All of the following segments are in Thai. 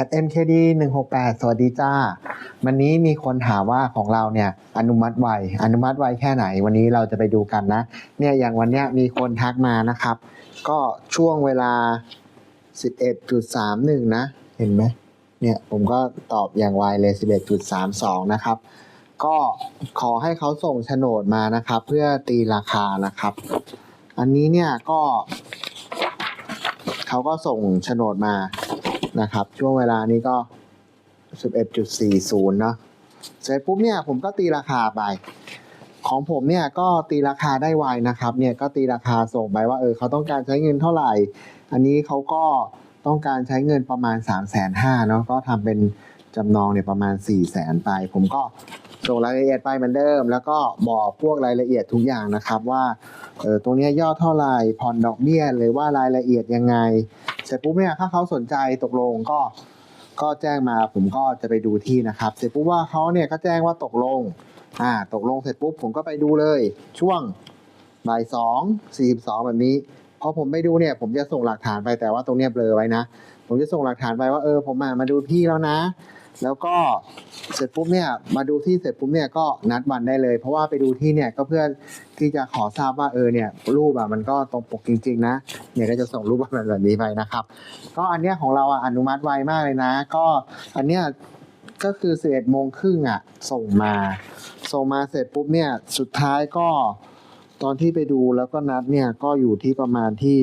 at mkd 168สวัสดีจ้า วันนี้มีคนถามว่าของเราเนี่ยอนุมัติไวอนุมัติไวแค่ไหน วันนี้เราจะไปดูกันนะ เนี่ยอย่างวันเนี้ยมีคนทักมานะครับ ก็ช่วงเวลา 11.31 นะ เห็นไหมเนี่ยผมก็ตอบอย่างไวเลย 11.32 นะครับ ก็ขอให้เขาส่งโฉนดมานะครับ เพื่อตีราคานะครับ อันนี้เนี่ยก็เขาก็ส่งโฉนดมา นะครับ ช่วงเวลานี้ก็ 11.40เนาะเสร็จปุ๊บเนี่ยผมก็ตีราคาไป ของผมเนี่ยก็ตีราคาได้ไวนะครับ เนี่ยก็ตีราคาส่งไปว่าเออเขาต้องการใช้เงินเท่าไหร่ อันนี้เขาก็ต้องการใช้เงินประมาณ 3 5 0 0 0เนาะก็ทำเป็นจำนองเนี่ยประมาณ 4 0 0 0 0 0ไป ผมก็ ส่งรายละเอียดไปเหมือนเดิม แล้วก็บอกพวกรายละเอียดทุกอย่างนะครับว่าเออตรงนี้ยอดเท่าไหร่ผ่อนดอกเบี้ยหรือว่ารายละเอียดยังไง เสร็จปุ๊บเนี่ยถ้าเขาสนใจตกลงก็ก็แจ้งมาผมก็จะไปดูที่นะครับ เสร็จปุ๊บว่าเขาเนี่ยก็แจ้งว่าตกลงอ่าตกลงเสร็จปุ๊บผมก็ไปดูเลย ช่วงบ่ายสองสี่สิบสองแบบนี้ อผมไปดูเนี่ยผมจะส่งหลักฐานไปแต่ว่าตรงเนี้ยเบลอไว้นะ ผมจะส่งหลักฐานไปว่าเออผมมามาดูที่แล้วนะ แล้วก็เสร็จปุ๊บเนี่ยมาดูที่เสร็จปุ๊บเนี่ยก็นัดวันได้เลย เพราะว่าไปดูที่เนี่ยก็เพื่อที่จะขอทราบว่าเออเนี่ยรูปอะมันก็ตรงปกจริง ๆ นะเนี่ยก็จะส่งรูปแบบนี้ไปนะครับ ก็อันเนี้ยของเราอะอนุมัติไวมากเลยนะ ก็อันเนี้ยก็คือสิบเอ็ดโมงครึ่งอะส่งมา ส่งมาเสร็จปุ๊บเนี่ยสุดท้ายก็ ตอนที่ไปดูแล้วก็นัดเนี่ยก็อยู่ที่ประมาณที่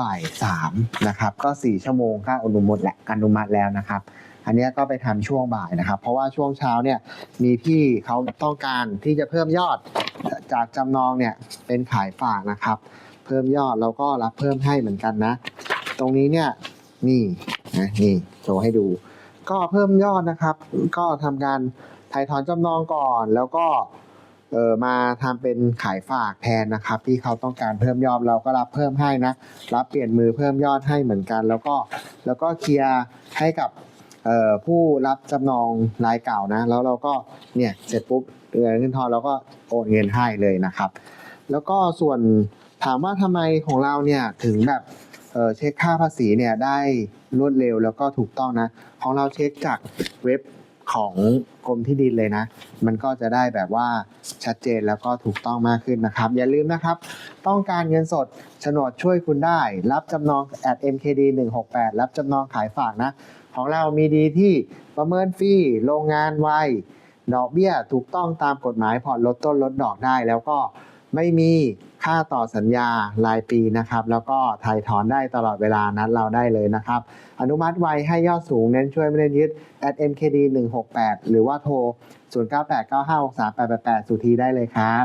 บ่ายสามนะครับ ก็สี่ชั่วโมงก็อนุมัติและอนุมัติแล้วนะครับ อันนี้ก็ไปทำช่วงบ่ายนะครับ เพราะว่าช่วงเช้าเนี่ยมีพี่เขาต้องการที่จะเพิ่มยอดจากจำนองเนี่ยเป็นขายฝากนะครับ เพิ่มยอดเราก็รับเพิ่มให้เหมือนกันนะ ตรงนี้เนี่ยนี่นะนี่โชว์ให้ดู ก็เพิ่มยอดนะครับ ก็ทำการถ่ายถอนจำนองก่อนแล้วก็ เออมาทำเป็นขายฝากแทนนะครับ ที่เขาต้องการเพิ่มยอดเราก็รับเพิ่มให้นะ รับเปลี่ยนมือเพิ่มยอดให้เหมือนกัน แล้วก็แล้วก็เคลียร์ให้กับเออผู้รับจำนองรายเก่านะ แล้วเราก็เนี่ยเสร็จปุ๊บเงินขึ้นทอนเราก็โอนเงินให้เลยนะครับ แล้วก็ส่วนถามว่าทำไมของเราเนี่ยถึงแบบเออเช็คค่าภาษีเนี่ยได้รวดเร็วแล้วก็ถูกต้องนะ ของเราเช็คจากเว็บ ของกรมที่ดินเลยนะ มันก็จะได้แบบว่าชัดเจนแล้วก็ถูกต้องมากขึ้นนะครับ อย่าลืมนะครับ ต้องการเงินสดโฉนดช่วยคุณได้ รับจำนอง at mkd 168รับจำนองขายฝากนะ ของเรามีดีที่ประเมินฟรีโรงงานไวดอกเบี้ยถูกต้องตามกฎหมายผ่อนลดต้นลดดอกได้แล้วก็ ไม่มีค่าต่อสัญญารายปีนะครับ แล้วก็ถ่ายถอนได้ตลอดเวลานัดเราได้เลยนะครับ อนุมัติไวให้ยอดสูงเน้นช่วยไม่เน้นยึด at mkd 168หรือว่าโทร 0989563888 สุธีได้เลยครับ